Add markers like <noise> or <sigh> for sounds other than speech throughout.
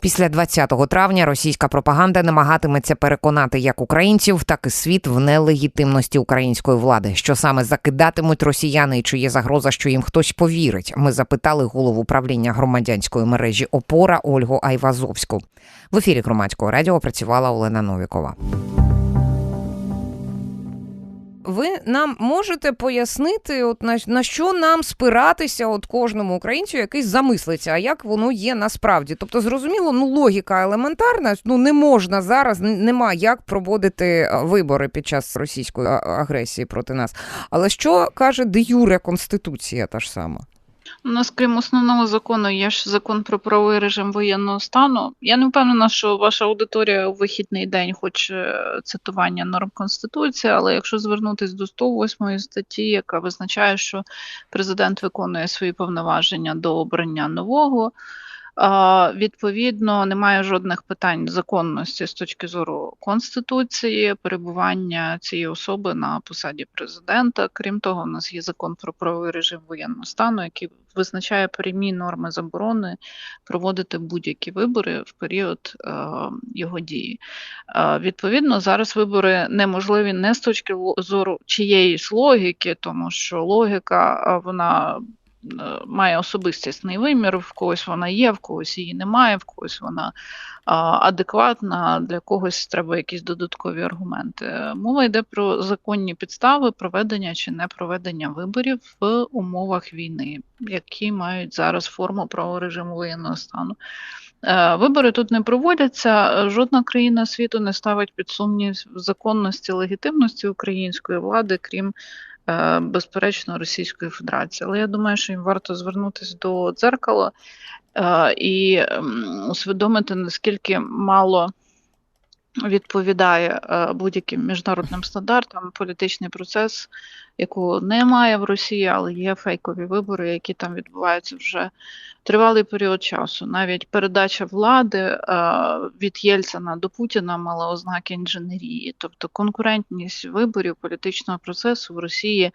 Після 20 травня російська пропаганда намагатиметься переконати як українців, так і світ в нелегітимності української влади. Що саме закидатимуть росіяни, і чи є загроза, що їм хтось повірить? Ми запитали голову управління громадянської мережі Опора Ольгу Айвазовську. В ефірі громадського радіо працювала Олена Новікова. Ви нам можете пояснити, от на, на що нам спиратися от кожному українцю, який замислиться, а як воно є насправді? Тобто, зрозуміло, ну логіка елементарна. Ну не можна зараз, нема як проводити вибори під час російської агресії проти нас. Але що каже де юре конституція та ж сама? У нас, крім основного закону, є ж закон про правовий режим воєнного стану. Я не впевнена, що ваша аудиторія у вихідний день хоче цитування норм Конституції, але якщо звернутися до 108 статті, яка визначає, що президент виконує свої повноваження до обрання нового. Відповідно, немає жодних питань законності з точки зору конституції, перебування цієї особи на посаді президента. Крім того, у нас є закон про правовий режим воєнного стану, який визначає прямі норми заборони проводити будь-які вибори в період е, його дії. Е, відповідно, зараз вибори неможливі не з точки зору чиєїсь логіки, тому що логіка вона Е, має особистісний вимір, в когось вона є, в когось її немає, в когось вона адекватна, для когось треба якісь додаткові аргументи. Мова йде про законні підстави проведення чи не проведення виборів в умовах війни, які мають зараз форму правого режиму воєнного стану. Е, вибори тут не проводяться. Жодна країна світу не ставить під сумнів законності легітимності української влади, крім Е, безперечно, Російської Федерації. Але я думаю, що їм варто звернутися до дзеркала е, і усвідомити, наскільки мало відповідає е, будь-яким міжнародним стандартам політичний процес, якого немає в Росії, але є фейкові вибори, які там відбуваються вже тривалий період часу. Навіть передача влади від Єльцина до Путіна мала ознаки інженерії, тобто конкурентність виборів політичного процесу в Росії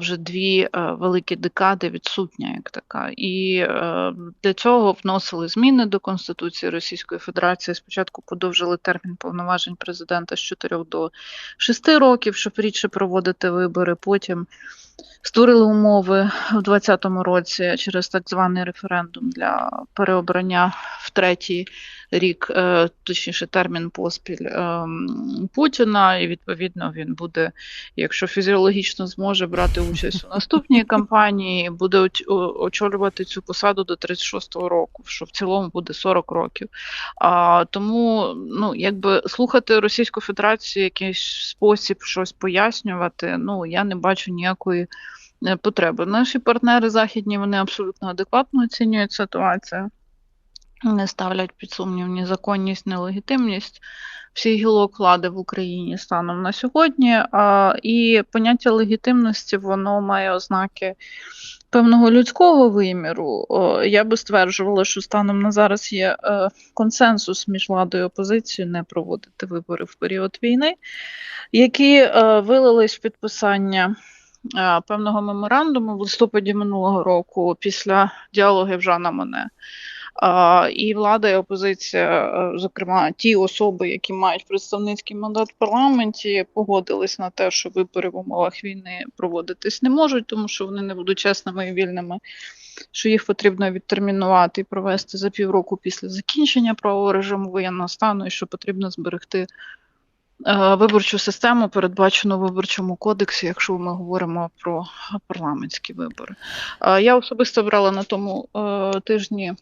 вже дві великі декади відсутня, як така. І для цього вносили зміни до Конституції Російської Федерації. Спочатку подовжили термін повноважень президента з 4 до 6 років, щоб рідше проводити вибори. Потім створили умови в 2020 році через так званий референдум для переобрання в третій рік, е, точніше термін поспіль ем, Путіна, і відповідно він буде, якщо фізіологічно зможе брати участь у наступній кампанії, буде очолювати цю посаду до 36-го року, що в цілому буде 40 років. А тому, ну якби слухати Російську Федерацію якийсь спосіб щось пояснювати, ну я не бачу ніякої. Е, потреби. Наші партнери західні вони абсолютно адекватно оцінюють ситуацію, не ставлять під сумнів ні законність, ні легітимність всіх гілок влади в Україні станом на сьогодні. І поняття легітимності воно має ознаки. Певного людського виміру, я би стверджувала, що станом на зараз є е, консенсус між владою і опозицією не проводити вибори в період війни, які е, вилились в підписання певного меморандуму в листопаді минулого року після діалогів Жана Моне. Uh, і влада і опозиція, uh, зокрема ті особи, які мають представницький мандат в парламенті, погодились на те, що вибори в умовах війни проводитись не можуть, тому що вони не будуть чесними і вільними, що їх потрібно відтермінувати і провести за півроку після закінчення правового режиму воєнного стану, і що потрібно зберегти Е, виборчу систему, передбачену в виборчому кодексі, якщо ми говоримо про парламентські вибори. Е, я особисто брала на тому е, тижні.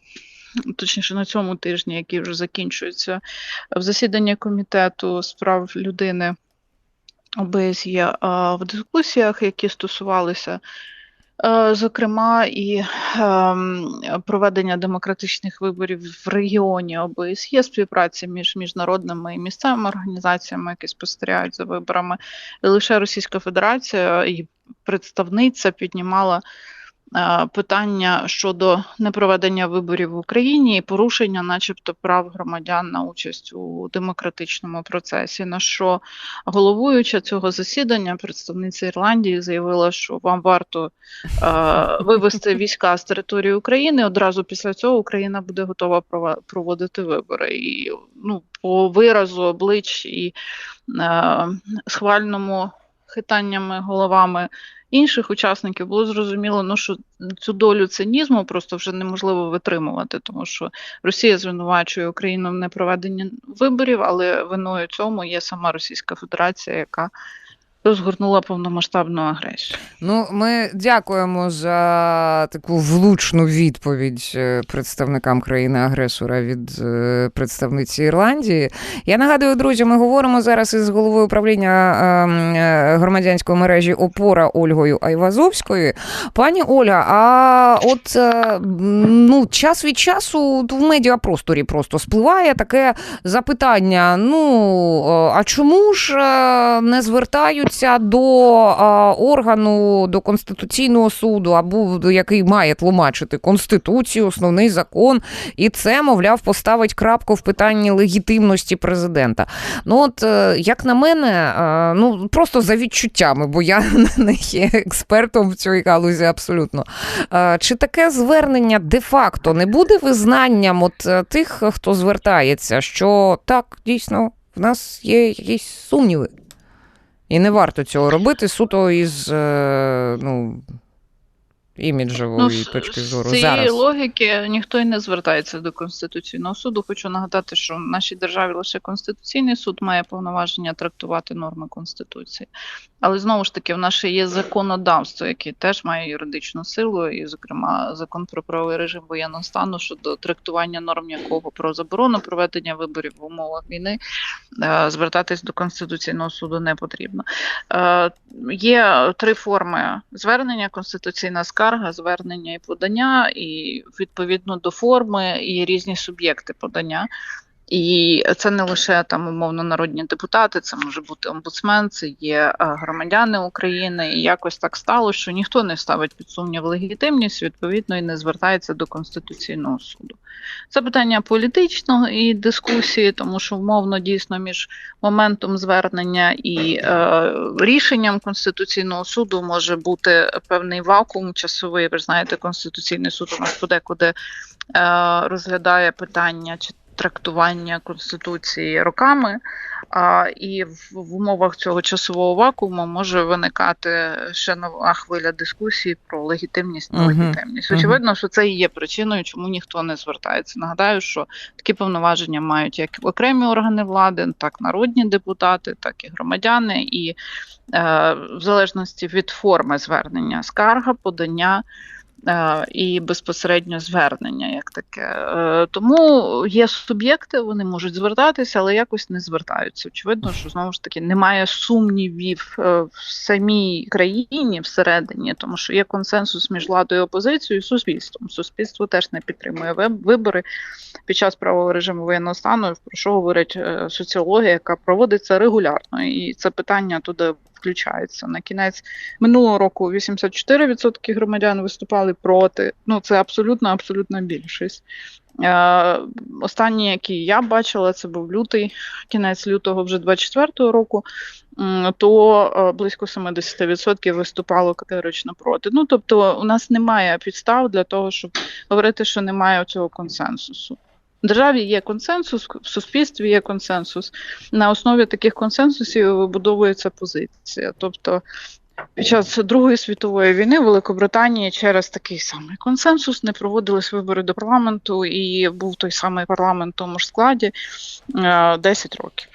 Точніше, на цьому тижні, який вже закінчується, в засіданні комітету справ людини ОБСЄ в дискусіях, які стосувалися Е, зокрема, і ем, проведення демократичних виборів в регіоні ОБСЄ, співпраця між міжнародними і місцевими організаціями, які спостерігають за виборами. І лише Російська Федерація і представниця піднімала е, питання щодо непроведення виборів в Україні і порушення, начебто, прав громадян на участь у демократичному процесі. На що головуюча цього засідання, представниця Ірландії, заявила, що вам варто е, вивести війська з території України. Одразу після цього Україна буде готова проводити вибори. І ну, по виразу облич і е, схвальному хитаннями головами інших учасників було зрозуміло, ну що цю долю цинізму просто вже неможливо витримувати, тому що Росія звинувачує Україну в непроведенні виборів, але виною цьому є сама Російська Федерація, яка розгорнула повномасштабну агресію. Ну, ми дякуємо за таку влучну відповідь е, представникам країни-агресора від е, представниці Ірландії. Я нагадую, друзі, ми говоримо зараз із головою управління е, громадянської мережі Опора Ольгою Айвазовською. Пані Оля, а от ну, час від часу в медіапросторі просто спливає таке запитання: ну, а чому ж не звертаються до е, органу, до Конституційного суду, або який має тлумачити Конституцію, основний закон, і це, мовляв, поставить крапку в питанні легітимності президента. Ну, от, е, як на мене, е, ну просто за відчуттями, бо я <laughs> не є експертом в цій галузі абсолютно. Е, Чи таке звернення де-факто не буде визнанням от тих, хто звертається, що так, дійсно, в нас є якісь сумніви? І не варто цього робити суто із е, ну, іміджової з- точки зору. з цієї Зараз. логіки ніхто й не звертається до Конституційного суду. Хочу нагадати, що в нашій державі лише Конституційний суд має повноваження трактувати норми Конституції. Але знову ж таки, в нас є законодавство, яке теж має юридичну силу, і, зокрема, закон про правовий режим воєнного стану щодо трактування норм якого про заборону проведення виборів в умовах війни е, звертатись до Конституційного суду не потрібно. Е, Є три форми звернення: конституційна скарга, звернення і подання, і відповідно до форми і різні суб'єкти подання. І це не лише там умовно народні депутати, це може бути омбудсмен, це є е, громадяни України. І якось так стало, що ніхто не ставить під сумнів легітимність, відповідно, і не звертається до Конституційного суду. Це питання політичної дискусії, тому що умовно дійсно між моментом звернення і е, рішенням Конституційного суду може бути певний вакуум часовий. Ви знаєте, Конституційний суд у нас подекуди е, розглядає питання чи трактування Конституції роками. А, і в, в умовах цього часового вакууму може виникати ще нова хвиля дискусії про легітимність нелегітимність. Мгм. Очевидно, що це і є причиною, чому ніхто не звертається. Нагадаю, що такі повноваження мають як окремі органи влади, так народні депутати, так і громадяни, і е, в залежності від форми звернення, скарга, подання. Е, І безпосередньо звернення як таке. Е, Тому є суб'єкти, вони можуть звертатися, але якось не звертаються. Очевидно, що знову ж таки немає сумнівів е, в самій країні всередині, тому що є консенсус між владою і опозицією і суспільством. Суспільство теж не підтримує вибори під час правового режиму воєнного стану, про що говорить соціологія, яка проводиться регулярно, і це питання туди включається. На кінець минулого року 84% громадян виступали проти. Ну це абсолютно абсолютна більшість. Е, Останні, які я бачила, це був лютий, кінець лютого вже 24-го року. То е, близько 70% виступало категорично проти. Ну тобто, у нас немає підстав для того, щоб говорити, що немає цього консенсусу. В державі є консенсус, в суспільстві є консенсус. На основі таких консенсусів вибудовується позиція. Тобто під час Другої світової війни Великобританії через такий самий консенсус не проводились вибори до парламенту, і був той самий парламент в тому ж складі е, 10 років.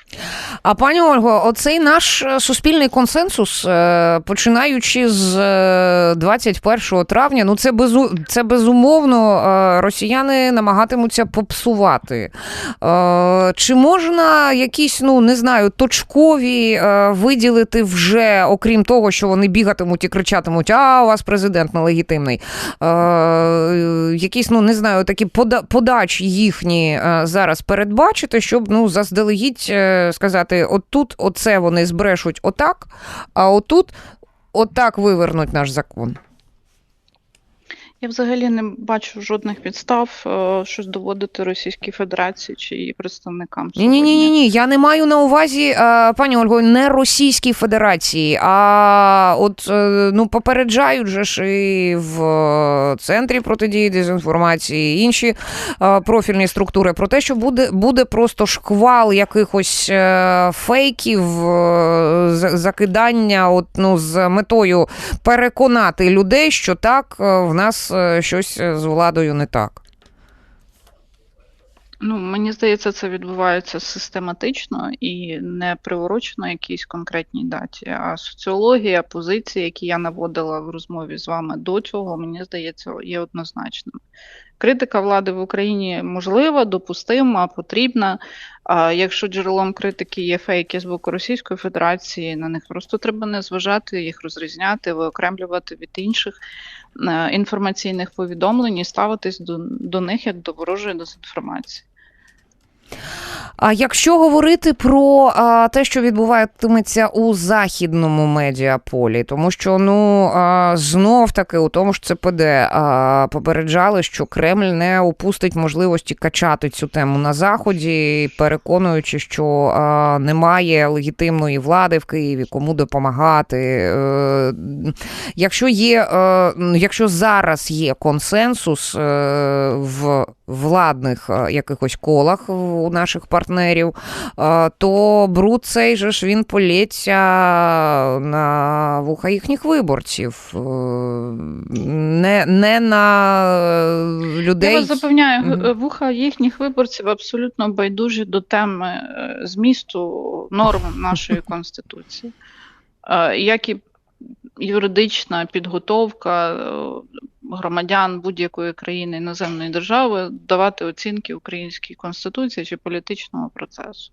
А пані Ольго, оцей наш е, суспільний консенсус, е, починаючи з е, 21 травня, ну це безу це безумовно е, росіяни намагатимуться попсувати. Е, Чи можна якісь, ну не знаю, точкові е, виділити вже, окрім того, що вони бігатимуть і кричатимуть, а у вас президент нелегітимний. Е, Якісь, ну не знаю, такі пода- подачі їхні е, зараз передбачити, щоб ну заздалегідь сказати: отут, оце вони збрешуть отак, а отут отак вивернуть наш закон. Я взагалі не бачу жодних підстав е, щось доводити Російській Федерації чи її представникам. Ні, ні, ні, ні. Я не маю на увазі, е, пані Ольго, не Російській Федерації, а от е, ну попереджають же ж і в центрі протидії дезінформації, інші е, профільні структури про те, що буде, буде просто шквал якихось е, фейків, е, закидання, от ну з метою переконати людей, що так е, в нас е, щось з владою не так. Ну, мені здається, це відбувається систематично і не приурочено якійсь конкретній даті. А соціологія, позиції, які я наводила в розмові з вами до цього, мені здається, є однозначними. Критика влади в Україні можлива, допустима, потрібна. А якщо джерелом критики є фейки з боку Російської Федерації, на них просто треба не зважати, їх розрізняти, виокремлювати від інших е, інформаційних повідомлень і ставитись до, до них як до ворожої дезінформації. А якщо говорити про а, те, що відбуватиметься у західному медіаполі, тому що ну а, знов таки у тому ж ЦПД а, попереджали, що Кремль не упустить можливості качати цю тему на заході, переконуючи, що а, немає легітимної влади в Києві, кому допомагати. Е, якщо є, е, якщо зараз є консенсус е, в владних е, якихось колах у наших партнерів, е, то бруд цей же ж він полється на вуха їхніх виборців, е, не, не на е, людей. Я вас запевняю, вуха їхніх виборців абсолютно байдужі до теми змісту норм нашої <laughs> конституції, як і юридична підготовка громадян будь-якої країни іноземної держави давати оцінки українській конституції чи політичному процесу.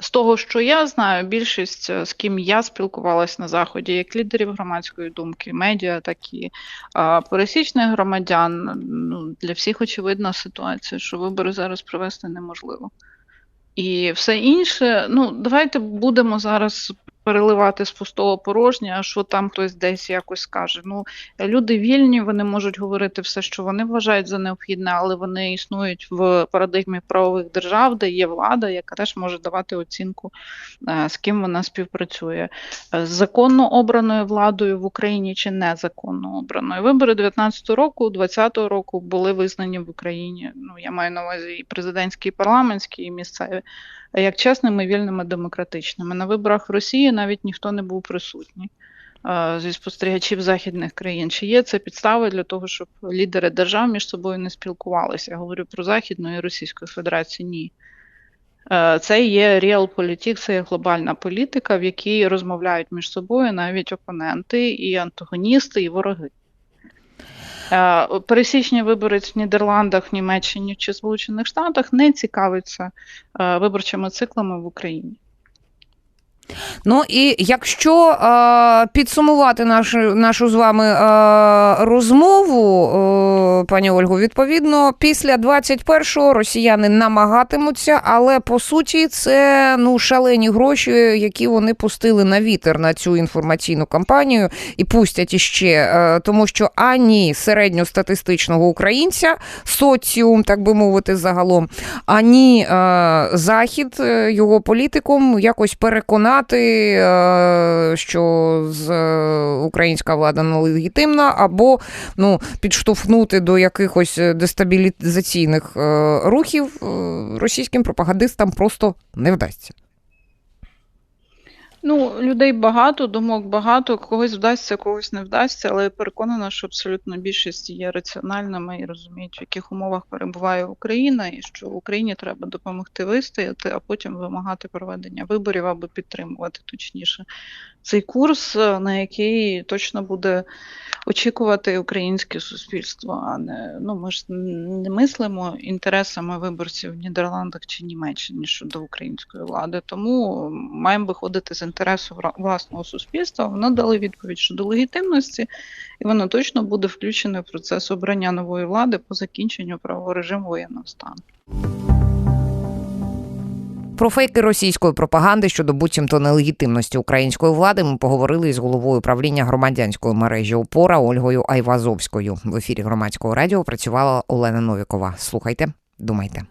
З того, що я знаю, більшість, е, з ким я спілкувалася на заході, як лідерів громадської думки, медіа, так і а, пересічних громадян, ну, для всіх очевидна ситуація, що вибори зараз провести неможливо. І все інше, ну, давайте будемо зараз переливати з пустого а що там хтось десь якось скаже. Ну, люди вільні, вони можуть говорити все, що вони вважають за необхідне, але вони існують в парадигмі правових держав, де є влада, яка теж може давати оцінку, е, з ким вона співпрацює. Е, З законно обраною владою в Україні чи незаконно обраною. Вибори 19-го року, 20-го року були визнані в Україні. Ну, я маю на увазі і президентські, і парламентські, і місцеві, як чесними, вільними, демократичними. На виборах в Росії навіть ніхто не був присутній зі спостерігачів західних країн. Чи є це підстави для того, щоб лідери держав між собою не спілкувалися? Я говорю про Західну і Російську Федерацію. Ні. Це є реал-політик, це є глобальна політика, в якій розмовляють між собою навіть опоненти, і антагоністи, і вороги. Е, Пересічний виборець в Нідерландах, Німеччині чи Сполучених Штатах не цікавиться е, виборчими циклами в Україні. Ну і якщо е, підсумувати нашу, нашу з вами е, розмову, е, пані Ольгу, відповідно, після 21-го росіяни намагатимуться, але по суті це ну шалені гроші, які вони пустили на вітер на цю інформаційну кампанію і пустять іще, е, тому що ані середньостатистичного українця, соціум, так би мовити, загалом, ані е, захід е, його політикум якось переконати, е, що з е, українська влада нелегітимна, або ну, підштовхнути до якихось дестабілізаційних е, рухів російським пропагандистам просто не вдасться. Ну, людей багато, думок багато, когось вдасться, когось не вдасться, але я переконана, що абсолютно більшість є раціональними і розуміють, в яких умовах перебуває Україна, і що Україні треба допомогти вистояти, а потім вимагати проведення виборів або підтримувати точніше цей курс, е, на який точно буде очікувати українське суспільство. А не ну ми ж не мислимо інтересами виборців в Нідерландах чи Німеччині щодо української влади. Тому маємо виходити з інтересу власного суспільства. Воно дали відповідь щодо легітимності, і воно точно буде включене в процес обрання нової влади по закінченню правового режиму воєнного стану. Про фейки російської пропаганди щодо буцімто нелегітимності української влади ми поговорили із головою управління громадянської мережі ОПОРА Ольгою Айвазовською. В ефірі громадського радіо працювала Олена Новікова. Слухайте, думайте.